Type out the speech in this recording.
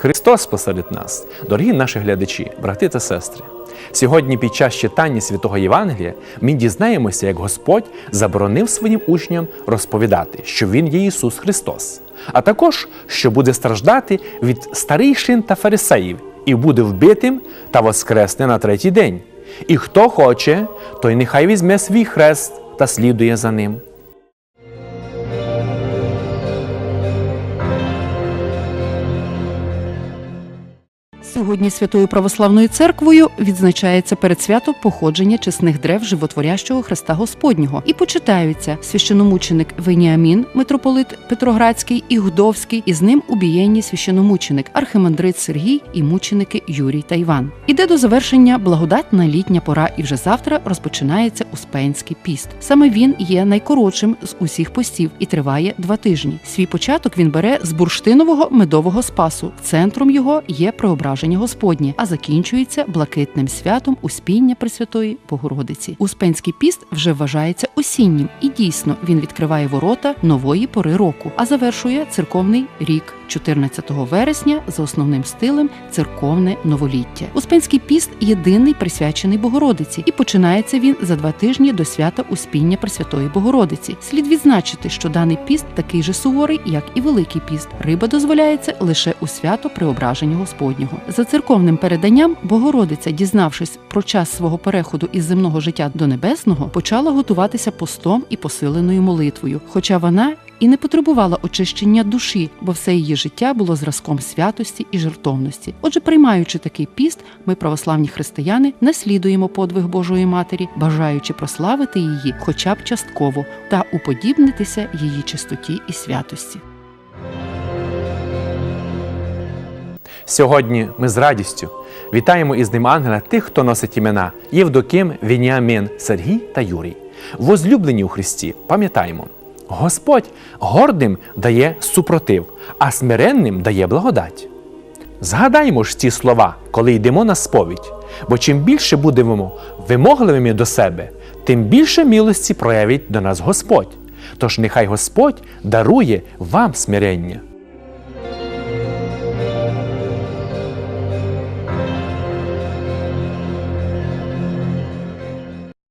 Христос посеред нас, дорогі наші глядачі, брати та сестри. Сьогодні, під час читання святого Євангелія, ми дізнаємося, як Господь заборонив своїм учням розповідати, що Він є Ісус Христос, а також що буде страждати від старийшин та фарисеїв і буде вбитим та воскресне на третій день. І хто хоче, той нехай візьме свій хрест та слідує за ним. Сьогодні Святою Православною церквою відзначається передсвято походження чесних древ животворящого Христа Господнього і почитаються священомученик Веніамін, митрополит Петроградський і Гудовський, і з ним убієнні священомученик архимандрит Сергій і мученики Юрій та Іван. Іде до завершення благодатна літня пора, і вже завтра розпочинається Успенський піст. Саме він є найкоротшим з усіх постів і триває два тижні. Свій початок він бере з бурштинового медового спасу. Центром його є преображення Господнє, а закінчується блакитним святом Успіння Пресвятої Богородиці. Успенський піст вже вважається осіннім, і дійсно він відкриває ворота нової пори року, а завершує церковний рік. 14 вересня за основним стилем церковне новоліття. Успенський піст єдиний присвячений Богородиці, і починається він за два тижні до свята Успіння Пресвятої Богородиці. Слід відзначити, що даний піст такий же суворий, як і Великий піст. Риба дозволяється лише у свято Преображення Господнього. За церковним переданням, Богородиця, дізнавшись про час свого переходу із земного життя до небесного, почала готуватися постом і посиленою молитвою, хоча вона і не потребувала очищення душі, бо все її життя було зразком святості і жертовності. Отже, приймаючи такий піст, ми, православні християни, наслідуємо подвиг Божої Матері, бажаючи прославити її хоча б частково та уподібнитися її чистоті і святості. Сьогодні ми з радістю вітаємо із ним ангела тих, хто носить імена Євдоким, Веніамін, Сергій та Юрій. Возлюблені у Христі, пам'ятаємо, Господь гордим дає супротив, а смиренним дає благодать. Згадаймо ж ці слова, коли йдемо на сповідь, бо чим більше будемо вимогливими до себе, тим більше милості проявить до нас Господь. Тож нехай Господь дарує вам смирення.